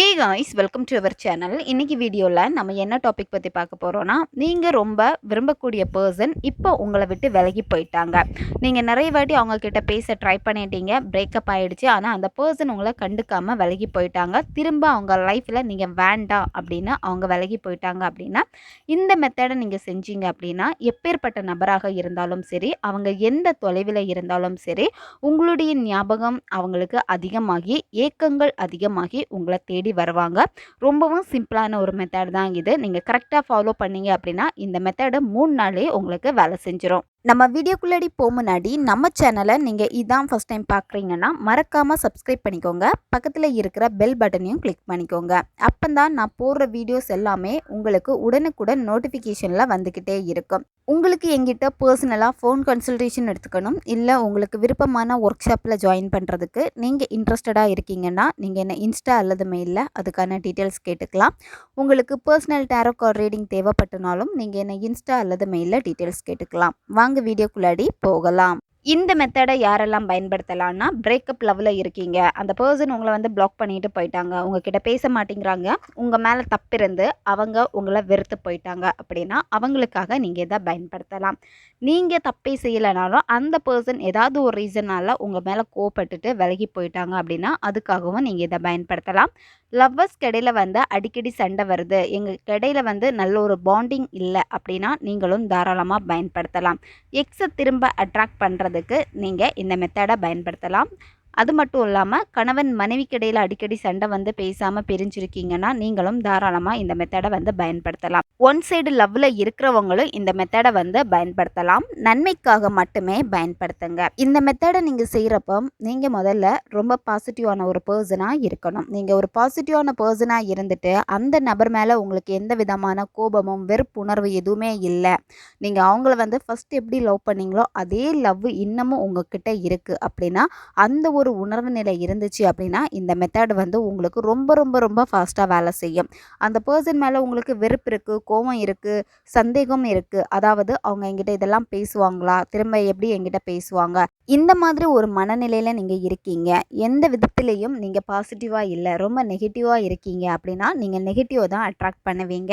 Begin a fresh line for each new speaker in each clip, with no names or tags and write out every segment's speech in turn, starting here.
K guys welcome to our channel இன்றைக்கி வீடியோவில் நம்ம என்ன டாபிக் பற்றி பார்க்க போகிறோன்னா நீங்கள் ரொம்ப விரும்பக்கூடிய பர்சன் இப்போ உங்களை விட்டு விலகி போயிட்டாங்க. நீங்கள் நிறைய வாட்டி அவங்கக்கிட்ட பேச ட்ரை பண்ணிட்டீங்க பிரேக்கப் ஆகிடுச்சு ஆனால் அந்த பர்சன் உங்களை கண்டுக்காமல் விலகி போயிட்டாங்க. திரும்ப அவங்க லைஃப்பில் நீங்கள் வேண்டாம் அப்படின்னு அவங்க விலகி போயிட்டாங்க அப்படின்னா இந்த மெத்தடை நீங்கள் செஞ்சீங்க அப்படின்னா எப்பேற்பட்ட நபராக இருந்தாலும் சரி அவங்க எந்த தொலைவில் இருந்தாலும் சரி உங்களுடைய ஞாபகம் அவங்களுக்கு அதிகமாகி ஏக்கங்கள் அதிகமாகி உங்களை தேடி தருவாங்க. ரொம்பவும் சிம்பிளான ஒரு மெத்தட் தான் இது. நீங்கள் கரெக்டாக ஃபாலோ பண்ணீங்க அப்படின்னா இந்த மெத்தடு மூணு நாளே உங்களுக்கு வேலை செஞ்சிடும் நம்ம வீடியோக்குள்ளடி போக முன்னாடி நம்ம சேனலை நீங்கள் இதான் ஃபஸ்ட் டைம் பார்க்குறீங்கன்னா மறக்காமல் சப்ஸ்கிரைப் பண்ணிக்கோங்க. பக்கத்தில் இருக்கிற பெல் பட்டனையும் கிளிக் பண்ணிக்கோங்க. அப்போ தான் நான் போடுற வீடியோஸ் எல்லாமே உங்களுக்கு உடனுக்குடன் நோட்டிஃபிகேஷனில் வந்துக்கிட்டே இருக்கும். உங்களுக்கு எங்கிட்ட பர்சனலாக ஃபோன் கன்சல்டேஷன் எடுத்துக்கணும். இல்லை உங்களுக்கு விருப்பமான ஒர்க் ஷாப்பில் ஜாயின் பண்ணுறதுக்கு நீங்கள் இன்ட்ரெஸ்டடாக இருக்கீங்கன்னா நீங்கள் என்ன இன்ஸ்டா அல்லது மெயிலில் அதுக்கான டீட்டெயில்ஸ் கேட்டுக்கலாம். உங்களுக்கு பர்சனல் டேரோ கார்ட் ரீடிங் தேவைப்பட்டனாலும் நீங்கள் என்ன இன்ஸ்டா அல்லது மெயிலில் டீட்டெயில்ஸ் கேட்டுக்கலாம். வாங்க வீடியோக்குள்ளாடி போகலாம். இந்த மெத்தடை யாரெல்லாம் பயன்படுத்தலாம்னா பிரேக்கப் லெவலில் இருக்கீங்க. அந்த பர்சன் உங்களை வந்து பிளாக் பண்ணிட்டு போயிட்டாங்க. உங்ககிட்ட பேச மாட்டேங்கிறாங்க. உங்கள் மேலே தப்பிருந்து அவங்க உங்களை வெறுத்து போயிட்டாங்க அப்படின்னா அவங்களுக்காக நீங்கள் இதை பயன்படுத்தலாம். நீங்கள் தப்பே செய்யலைனாலும் அந்த பர்சன் ஏதாவது ஒரு ரீசனால் உங்கள் மேலே கோவப்பட்டுட்டு விலகி போயிட்டாங்க அப்படின்னா அதுக்காகவும் நீங்கள் இதை பயன்படுத்தலாம். லவ்வர்ஸ் கடையில் வந்து அடிக்கடி சண்டை வருது. எங்கள் கடையில் வந்து நல்ல ஒரு பாண்டிங் இல்லை அப்படின்னா நீங்களும் தாராளமாக பயன்படுத்தலாம். எக்ஸை திரும்ப அட்ராக்ட் பண்ணுறதுக்கு நீங்கள் இந்த மெத்தடை பயன்படுத்தலாம். அது மட்டும் இல்லாமல் கணவன் மனைவிக்கு இடையில் அடிக்கடி சண்டை வந்து பேசாமல் பிரிஞ்சிருக்கீங்கன்னா நீங்களும் தாராளமாக இந்த மெத்தடை வந்து பயன்படுத்தலாம். ஒன் சைடு லவ்வில் இருக்கிறவங்களும் இந்த மெத்தடை வந்து பயன்படுத்தலாம். நன்மைக்காக மட்டுமே பயன்படுத்துங்க. இந்த மெத்தடை நீங்கள் செய்கிறப்போ நீங்கள் முதல்ல ரொம்ப பாசிட்டிவான ஒரு பர்சனாக இருக்கணும். நீங்கள் ஒரு பாசிட்டிவான பர்சனாக இருந்துட்டு அந்த நபர் மேலே உங்களுக்கு எந்த விதமான கோபமும் வெறுப்புணர்வு எதுவுமே இல்லை. நீங்கள் அவங்கள வந்து ஃபஸ்ட் எப்படி லவ் பண்ணீங்களோ அதே லவ் இன்னமும் உங்ககிட்ட இருக்குது அப்படின்னா அந்த ஒரு உணர்வு நிலை இருந்துச்சு அப்படின்னா இந்த மெத்தட் வந்து உங்களுக்கு ரொம்ப ரொம்ப ரொம்ப ஃபாஸ்ட்டாக வேலை செய்யும். அந்த பர்சன் மேலே உங்களுக்கு வெறுப்பு இருக்குது கோபம் இருக்குது சந்தேகம் இருக்குது அதாவது அவங்க எங்கிட்ட இதெல்லாம் பேசுவாங்களா? திரும்ப எப்படி எங்கிட்ட பேசுவாங்க? இந்த மாதிரி ஒரு மனநிலையில் நீங்கள் இருக்கீங்க. எந்த விதத்துலேயும் நீங்கள் பாசிட்டிவாக இல்லை ரொம்ப நெகட்டிவாக இருக்கீங்க அப்படின்னா நீங்கள் நெகட்டிவ் தான் அட்ராக்ட் பண்ணுவீங்க.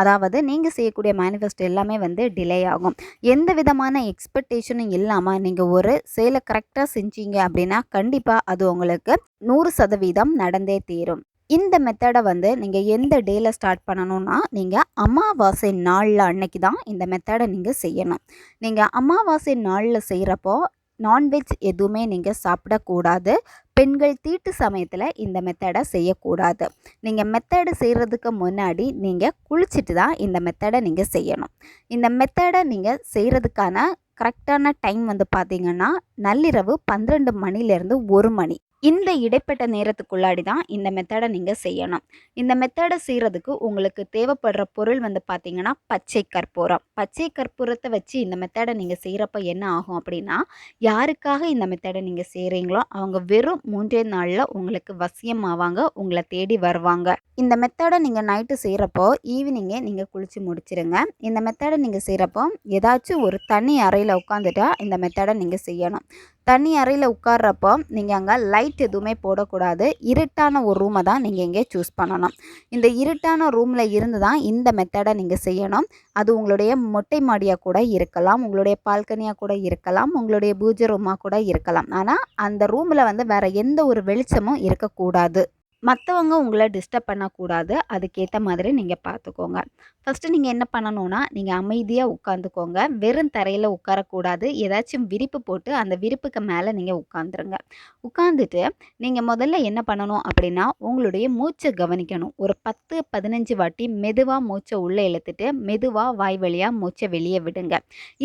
அதாவது நீங்கள் செய்யக்கூடிய மேனிஃபெஸ்டோ எல்லாமே வந்து டிலே ஆகும். எந்த விதமான எக்ஸ்பெக்டேஷனும் இல்லாமல் நீங்கள் ஒரு செயலை கரெக்டாக செஞ்சீங்க அப்படின்னா கண்டிப்பாக அது உங்களுக்கு நூறு சதவீதம் நடந்தே தீரும். இந்த மெத்தடை வந்து நீங்கள் எந்த டேயில் ஸ்டார்ட் பண்ணணும்னா நீங்கள் அமாவாசை நாளில் அன்னைக்கு தான் இந்த மெத்தடை நீங்கள் செய்யணும். நீங்கள் அமாவாசை நாளில் செய்கிறப்போ நான்வெஜ் எதுவுமே நீங்கள் சாப்பிடக்கூடாது. பெண்கள் தீட்டு சமயத்தில் இந்த மெத்தடை செய்யக்கூடாது. நீங்கள் மெத்தடு செய்கிறதுக்கு முன்னாடி நீங்கள் குளிச்சுட்டு தான் இந்த மெத்தடை நீங்கள் செய்யணும். இந்த மெத்தடை நீங்கள் செய்கிறதுக்கான கரெக்டான டைம் வந்து பார்த்திங்கன்னா நள்ளிரவு பன்னிரெண்டு மணிலேருந்து ஒரு மணி. இந்த இடைப்பட்ட நேரத்துக்குள்ளாடி தான் இந்த மெத்தடை நீங்கள் செய்யணும். இந்த மெத்தடை செய்கிறதுக்கு உங்களுக்கு தேவைப்படுற பொருள் வந்து பார்த்திங்கன்னா பச்சை கற்பூரம். பச்சை கற்பூரத்தை வச்சு இந்த மெத்தடை நீங்கள் செய்கிறப்ப என்ன ஆகும் அப்படின்னா யாருக்காக இந்த மெத்தடை நீங்கள் செய்கிறீங்களோ அவங்க வெறும் மூன்றே நாளில் உங்களுக்கு வசியம் ஆவாங்க உங்களை தேடி வருவாங்க. இந்த மெத்தடை நீங்கள் நைட்டு செய்கிறப்போ ஈவினிங்கே நீங்கள் குளித்து முடிச்சிருங்க. இந்த மெத்தடை நீங்கள் செய்கிறப்போ ஏதாச்சும் ஒரு தனி அறையில் உட்காந்துட்டா இந்த மெத்தடை நீங்கள் செய்யணும். தனி அறையில் உட்கார்றப்போ நீங்கள் அங்கே லைட் எதுவுமே போடக்கூடாது. இருட்டான ஒரு ரூமை தான் நீங்கள் இங்கே சூஸ் பண்ணணும். இந்த இருட்டான ரூமில் இருந்து தான் இந்த மெத்தடை நீங்கள் செய்யணும். அது உங்களுடைய மொட்டை மாடியாக கூட இருக்கலாம் உங்களுடைய பால்கனியாக கூட இருக்கலாம் உங்களுடைய பூஜை ரூமாக கூட இருக்கலாம். ஆனால் அந்த ரூமில் வந்து வேறு எந்த ஒரு வெளிச்சமும் இருக்கக்கூடாது. மற்றவங்க உங்களை டிஸ்டர்ப் பண்ணக்கூடாது. அதுக்கேற்ற மாதிரி நீங்கள் பார்த்துக்கோங்க ஃபஸ்ட்டு நீங்கள் என்ன பண்ணணுன்னா நீங்கள் அமைதியாக உட்காந்துக்கோங்க. வெறும் தரையில் உட்காரக்கூடாது. ஏதாச்சும் விரிப்பு போட்டு அந்த விரிப்புக்கு மேலே நீங்கள் உட்காந்துருங்க. உட்காந்துட்டு நீங்கள் முதல்ல என்ன பண்ணணும் அப்படின்னா உங்களுடைய மூச்சை கவனிக்கணும். ஒரு பத்து பதினஞ்சு வாட்டி மெதுவாக மூச்சை உள்ளே இழுத்துட்டு மெதுவாக வாய் வழியாக மூச்சை வெளியே விடுங்க.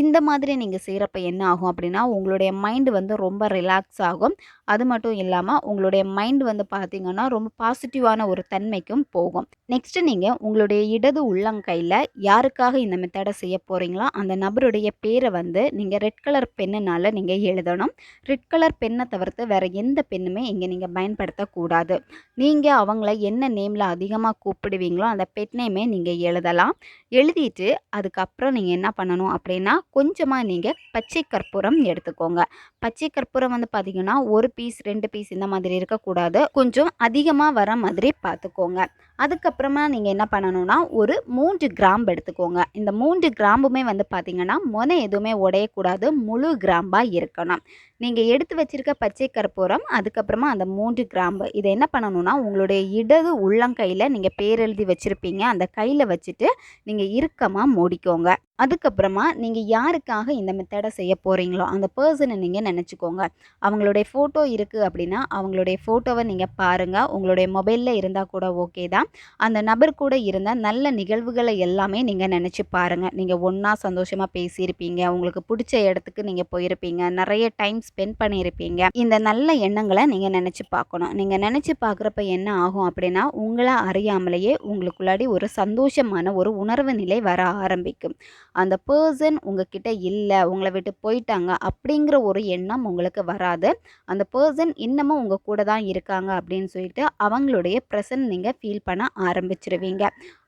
இந்த மாதிரி நீங்கள் செய்கிறப்ப என்ன ஆகும் அப்படின்னா உங்களுடைய மைண்டு வந்து ரொம்ப ரிலாக்ஸ் ஆகும். அது மட்டும் இல்லாமல் உங்களுடைய மைண்ட் வந்து பார்த்திங்கன்னா ரொம்ப பாசிட்டிவான ஒரு தன்மைக்கும் போகும். நெக்ஸ்ட்டு நீங்கள் உங்களுடைய இடது உள்ளங்கையில் யாருக்காக இந்த மெத்தடை செய்ய போகிறீங்களோ அந்த நபருடைய பேரை வந்து நீங்கள் ரெட் கலர் பெண்ணுனால் நீங்கள் எழுதணும். ரெட் கலர் பெண்ணை தவிர்த்து வேறு எந்த பெண்ணுமே இங்கே நீங்கள் பயன்படுத்தக்கூடாது நீங்கள் அவங்கள என்ன நேமில் அதிகமாக கூப்பிடுவீங்களோ அந்த பெட் நேமே நீங்கள் எழுதலாம். எழுதிட்டு அதுக்கப்புறம் நீங்கள் என்ன பண்ணணும் அப்படின்னா கொஞ்சமாக நீங்கள் பச்சை கற்பூரம் எடுத்துக்கோங்க. பச்சை கற்பூரம் வந்து பார்த்தீங்கன்னா ஒரு பீஸ் ரெண்டு பீஸ் இந்த மாதிரி இருக்கக்கூடாது. கொஞ்சம் அதிகமாக அதிகமாக வர மாதிரி பார்த்துக்கோங்க அதுக்கப்புறமா நீங்கள் என்ன பண்ணணும்னா ஒரு மூன்று கிராம்பு எடுத்துக்கோங்க. இந்த மூன்று கிராம்புமே வந்து பார்த்திங்கன்னா முனை எதுவுமே உடையக்கூடாது. முழு கிராம்பாக இருக்கணும். நீங்கள் எடுத்து வச்சிருக்க பச்சை கற்பூரம் அதுக்கப்புறமா அந்த மூன்று கிராம்பு. இதை என்ன பண்ணணும்னா உங்களுடைய இடது உள்ளங்கையில் நீங்கள் பேர் எழுதி வச்சுருப்பீங்க. அந்த கையில் வச்சுட்டு நீங்கள் இறுக்கமாக மூடிக்கோங்க. அதுக்கப்புறமா நீங்கள் யாருக்காக இந்த மெத்தடை செய்ய போகிறீங்களோ அந்த பர்சனை நீங்கள் நினச்சிக்கோங்க. அவங்களுடைய ஃபோட்டோ இருக்குது அப்படின்னா அவங்களுடைய ஃபோட்டோவை நீங்கள் பாருங்கள் உங்களுடைய மொபைலில் இருந்தால் கூட ஓகே தான். அந்த நபர் கூட இருந்த நல்ல நிகழ்வுகளை எல்லாமே நீங்கள் நினச்சி பாருங்கள் நீங்கள் ஒன்றா சந்தோஷமாக பேசியிருப்பீங்க. உங்களுக்கு பிடிச்ச இடத்துக்கு நீங்கள் போயிருப்பீங்க. நிறைய டைம் ஸ்பெண்ட் பண்ணியிருப்பீங்க. இந்த நல்ல எண்ணங்களை நீங்கள் நினச்சி பார்க்கணும். நீங்கள் நினச்சி பார்க்குறப்ப என்ன ஆகும் அப்படின்னா உங்களை அறியாமலேயே உங்களுக்குள்ளாடி ஒரு சந்தோஷமான ஒரு உணர்வு நிலை வர ஆரம்பிக்கும். அந்த பர்சன் உங்ககிட்ட இல்லை உங்களை விட்டு போயிட்டாங்க அப்படிங்கிற ஒரு எண்ணம் உங்களுக்கு வராது. அந்த பர்சன் இன்னமும் உங்கள் கூட தான் இருக்காங்க அப்படின்னு சொல்லிட்டு அவங்களுடைய ப்ரெசன்ட் நீங்கள் ஃபீல் பண்ண ஆரம்பிச்சிருவீங்க.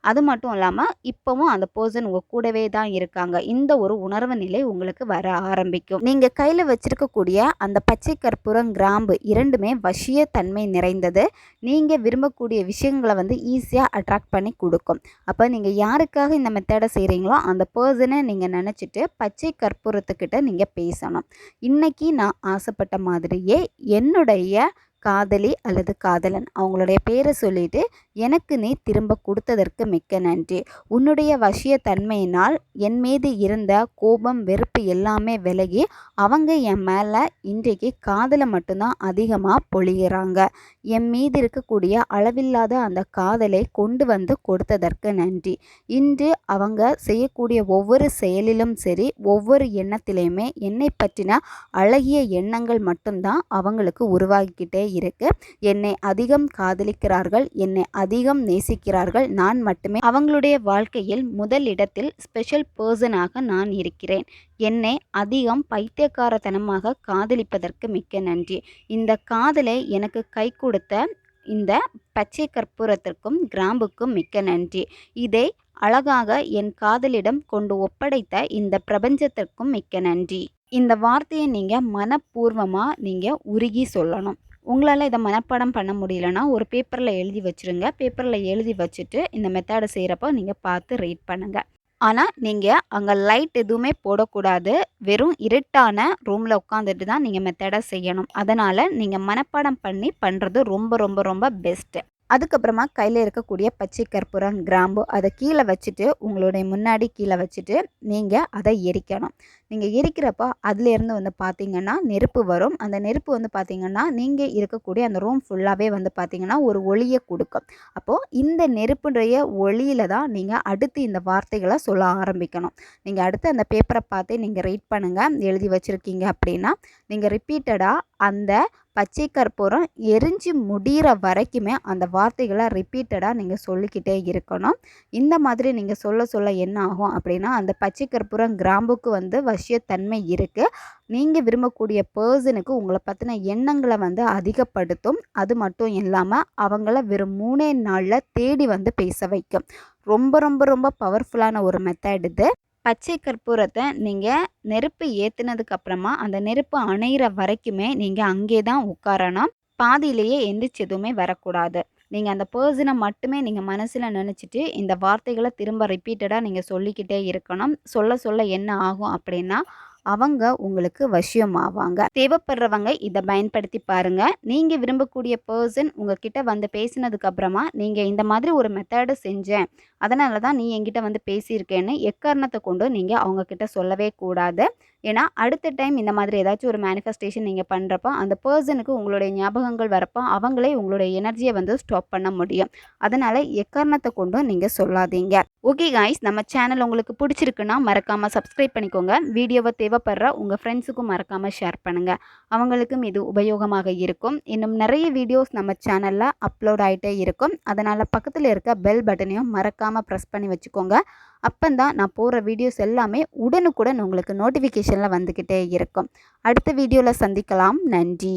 அது மட்டும் இல்லாமல் இப்போவும் அந்த பர்சன் உங்கள் கூடவே தான் இருக்காங்க. இந்த ஒரு உணர்வு நிலை உங்களுக்கு வர ஆரம்பிக்கும். நீங்கள் கையில் வச்சிருக்கக்கூடிய அந்த பச்சை கற்பூரம் கிராம்பு இரண்டுமே வசிய தன்மை நிறைந்தது. நீங்கள் விரும்பக்கூடிய விஷயங்களை வந்து ஈஸியாக அட்ராக்ட் பண்ணி கொடுக்கும். அப்போ நீங்கள் யாருக்காக இந்த மெத்தடை செய்கிறீங்களோ அந்த பர்சனை நீங்கள் நினச்சிட்டு பச்சை கற்பூரத்துக்கிட்ட நீங்கள் பேசணும். இன்றைக்கி நான் ஆசைப்பட்ட மாதிரியே என்னுடைய காதலி அல்லது காதலன் அவங்களுடைய பேரை சொல்லிட்டு எனக்கு நீ திரும்ப கொடுத்ததற்கு மிக்க நன்றி. உன்னுடைய வசிய தன்மையினால் என் மீது இருந்த கோபம் வெறுப்பு எல்லாமே விலகி அவங்க என் மேலே இன்றைக்கு காதலை மட்டும்தான் அதிகமாக பொழிகிறாங்க என் மீது இருக்கக்கூடிய அளவில்லாத அந்த காதலை கொண்டு வந்து கொடுத்ததற்கு நன்றி. இன்று அவங்க செய்யக்கூடிய ஒவ்வொரு செயலிலும் சரி ஒவ்வொரு எண்ணத்திலையுமே என்னை பற்றின அழகிய எண்ணங்கள் மட்டும்தான் அவங்களுக்கு உருவாகிக்கிட்டே இருக்கு. என்னை அதிகம் காதலிக்கிறார்கள் என்னை அதிகம் நேசிக்கிறார்கள். நான் மட்டுமே. அவங்களுடைய வாழ்க்கையில் முதல் இடத்தில் ஸ்பெஷல் பர்சனாக நான் இருக்கிறேன். என்னை அதிகம் பைத்தியக்காரத்தனமாக காதலிப்பதற்கு மிக்க நன்றி. இந்த காதலை எனக்கு கை கொடுத்த இந்த பச்சை கற்பூரத்திற்கும் கிராம்புக்கும் மிக்க நன்றி. இதை அழகாக என் காதலிடம் கொண்டு ஒப்படைத்த இந்த பிரபஞ்சத்திற்கும் மிக்க நன்றி. இந்த வார்த்தையை நீங்கள் மனப்பூர்வமாக நீங்கள் உருகி சொல்லணும். உங்களால் இதை மனப்பாடம் பண்ண முடியலன்னா ஒரு பேப்பரில் எழுதி வச்சுருங்க. பேப்பரில் எழுதி வச்சுட்டு இந்த மெத்தடை செய்கிறப்போ நீங்கள் பார்த்து ரீட் பண்ணுங்கள் ஆனால் நீங்கள் அங்கே லைட் எதுவுமே போடக்கூடாது. வெறும் இருட்டான ரூமில் உட்காந்துட்டு தான் நீங்கள் மெத்தடை செய்யணும். அதனால் நீங்கள் மனப்பாடம் பண்ணி பண்ணுறது ரொம்ப ரொம்ப ரொம்ப பெஸ்ட்டு அதுக்கப்புறமா கையில் இருக்கக்கூடிய பச்சை கற்பூரம் கிராம்பு அதை கீழே வச்சுட்டு உங்களுடைய முன்னாடி கீழே வச்சுட்டு நீங்கள் அதை எரிக்கணும். நீங்கள் எரிக்கிறப்போ அதுலேருந்து வந்து பார்த்திங்கன்னா நெருப்பு வரும். அந்த நெருப்பு வந்து பார்த்திங்கன்னா நீங்கள் இருக்கக்கூடிய அந்த ரூம் ஃபுல்லாகவே வந்து பார்த்திங்கன்னா ஒரு ஒளியை கொடுக்கும். அப்போது இந்த நெருப்புடைய ஒளியில் தான் நீங்கள் அடுத்து இந்த வார்த்தைகளை சொல்ல ஆரம்பிக்கணும். நீங்கள் அடுத்து அந்த பேப்பரை பார்த்து நீங்கள் ரீட் பண்ணுங்கள் எழுதி வச்சுருக்கீங்க அப்படின்னா நீங்கள் ரிப்பீட்டடாக அந்த பச்சை கற்பூரம் எரிஞ்சு முடிகிற வரைக்குமே அந்த வார்த்தைகளை ரிப்பீட்டடாக நீங்கள் சொல்லிக்கிட்டே இருக்கணும். இந்த மாதிரி நீங்கள் சொல்ல சொல்ல என்ன ஆகும் அப்படின்னா அந்த பச்சை கற்பூரம் கிராம்புக்கு வந்து வசியத்தன்மை இருக்குது நீங்கள் விரும்பக்கூடிய பர்சனுக்கு உங்களை பற்றின எண்ணங்களை வந்து அதிகப்படுத்தும். அது மட்டும் இல்லாமல் அவங்கள வெறும் மூணே நாளில் தேடி வந்து பேச வைக்கும். ரொம்ப ரொம்ப ரொம்ப பவர்ஃபுல்லான ஒரு மெத்தட் இது. பச்சை கற்பூரத்தை நீங்கள் நெருப்பு ஏற்றுனதுக்கு அப்புறமா அந்த நெருப்பு அணையிற வரைக்குமே நீங்கள் அங்கே தான் உட்காரணும். பாதியிலேயே எந்திரிச்சு எதுவுமே வரக்கூடாது. நீங்கள் அந்த பர்சனை மட்டுமே நீங்கள் மனசில் நினச்சிட்டு இந்த வார்த்தைகளை திரும்ப ரிப்பீட்டடாக நீங்கள் சொல்லிக்கிட்டே இருக்கணும். சொல்ல சொல்ல என்ன ஆகும் அப்படின்னா அவங்க உங்களுக்கு வசியமாவாங்க. தேவைப்படுறவங்க இதை பயன்படுத்தி பாருங்க. நீங்க விரும்பக்கூடிய பர்சன் உங்ககிட்ட வந்து பேசினதுக்கு அப்புறமா நீங்க இந்த மாதிரி ஒரு மெத்தடு செஞ்சேன். அதனால தான் நீ என்கிட்ட வந்து பேசியிருக்கேன்னு எக்காரணத்தை கொண்டு நீங்க அவங்க கிட்ட சொல்லவே கூடாது. ஏன்னா அடுத்த டைம் இந்த மாதிரி ஏதாச்சும் ஒரு மேனிஃபெஸ்டேஷன் நீங்கள் பண்ணுறப்போ அந்த பர்சனுக்கு உங்களுடைய ஞாபகங்கள் வரப்போ அவங்களே உங்களுடைய எனர்ஜியை வந்து ஸ்டாப் பண்ண முடியும். அதனால் எக்காரணத்தை கொண்டும் நீங்கள் சொல்லாதீங்க. ஓகே காய்ஸ் நம்ம சேனல் உங்களுக்கு பிடிச்சிருக்குன்னா மறக்காமல் சப்ஸ்கிரைப் பண்ணிக்கோங்க. வீடியோவை தேவைப்படுற உங்கள் ஃப்ரெண்ட்ஸுக்கும் மறக்காமல் ஷேர் பண்ணுங்கள் அவங்களுக்கும் இது உபயோகமாக இருக்கும். இன்னும் நிறைய வீடியோஸ் நம்ம சேனலில் அப்லோட் ஆகிட்டே இருக்கும். அதனால் பக்கத்தில் இருக்க பெல் பட்டனையும் மறக்காமல் ப்ரெஸ் பண்ணி வச்சுக்கோங்க. அப்போந்தான் நான் போடுற வீடியோஸ் எல்லாமே உடனுக்குடன் உங்களுக்கு நோட்டிஃபிகேஷனில் வந்துக்கிட்டே இருக்கும். அடுத்த வீடியோவில் சந்திக்கலாம். நன்றி.